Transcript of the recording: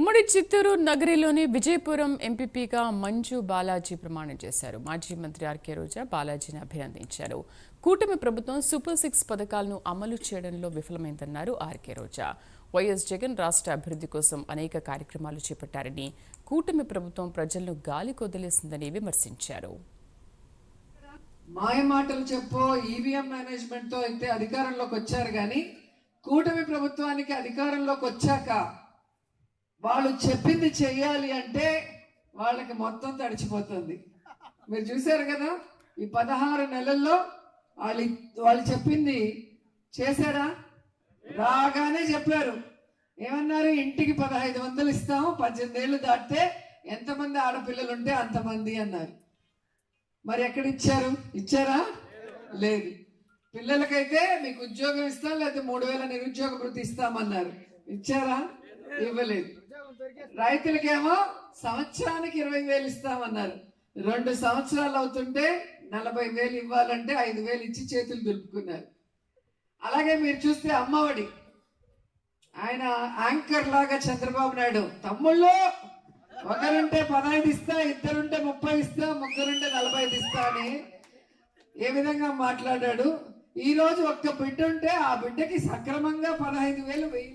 ఉమ్మడి చిత్తూరు నగరిలోని విజయపురం ఎంపీపీగా మంజు బాలాజీ ప్రమాణం చేశారు. మాజీ మంత్రి ఆర్కే రోజా బాలాజీని అభినందించారు. కూటమి ప్రభుత్వం సూపర్ సిక్స్ పథకాలను అమలు చేయడంలో విఫలమైందన్నారు ఆర్కే రోజా. వైఎస్ జగన్ రాష్ట్ర అభివృద్ధి కోసం అనేక కార్యక్రమాలు చేపట్టారని కూటమి ప్రభుత్వం ప్రజలను గాలి కొదిలేసిందని విమర్శించారు. మాయ మాటలు చెప్పో ఈవీఎం మేనేజ్మెంట్ అయితే అధికారంలోకి వచ్చారు కానీ కూటమి ప్రభుత్వానికి అధికారంలోకి వచ్చాక వాళ్ళు చెప్పింది చెయ్యాలి అంటే వాళ్ళకి మొత్తం తడిచిపోతుంది. మీరు చూశారు కదా? ఈ పదహారు నెలల్లో వాళ్ళు వాళ్ళు చెప్పింది చేశారా? రాగానే చెప్పారు. ఏమన్నారు? ఇంటికి పదహైదు వందలు ఇస్తాము పద్దెనిమిది ఏళ్ళు దాటితే ఎంతమంది ఆడపిల్లలు ఉంటే అంతమంది అన్నారు. మరి ఎక్కడ ఇచ్చారు? ఇచ్చారా? లేదు. పిల్లలకైతే మీకు ఉద్యోగం ఇస్తాం లేకపోతే మూడు వేల నిరుద్యోగ వృత్తి ఇస్తామన్నారు. ఇచ్చారా? ఇవ్వలేదు. రైతులకేమో సంవత్సరానికి ఇరవై వేలు ఇస్తామన్నారు. రెండు సంవత్సరాలు అవుతుంటే నలభై వేలు ఇవ్వాలంటే ఐదు వేలు ఇచ్చి చేతులు దులుపుకున్నారు. అలాగే మీరు చూస్తే అమ్మఒడి. ఆయన యాంకర్ లాగా చంద్రబాబు నాయుడు. తమ్ముళ్ళు ఒకరుంటే పదహైదు ఇస్తా ఇద్దరుంటే ముప్పై ఇస్తా ముగ్గురుంటే నలభై ఐదు ఇస్తా అని ఏ విధంగా మాట్లాడాడు. ఈ రోజు ఒక్క బిడ్డ ఉంటే ఆ బిడ్డకి సక్రమంగా పదహైదు వేలు వెయ్యి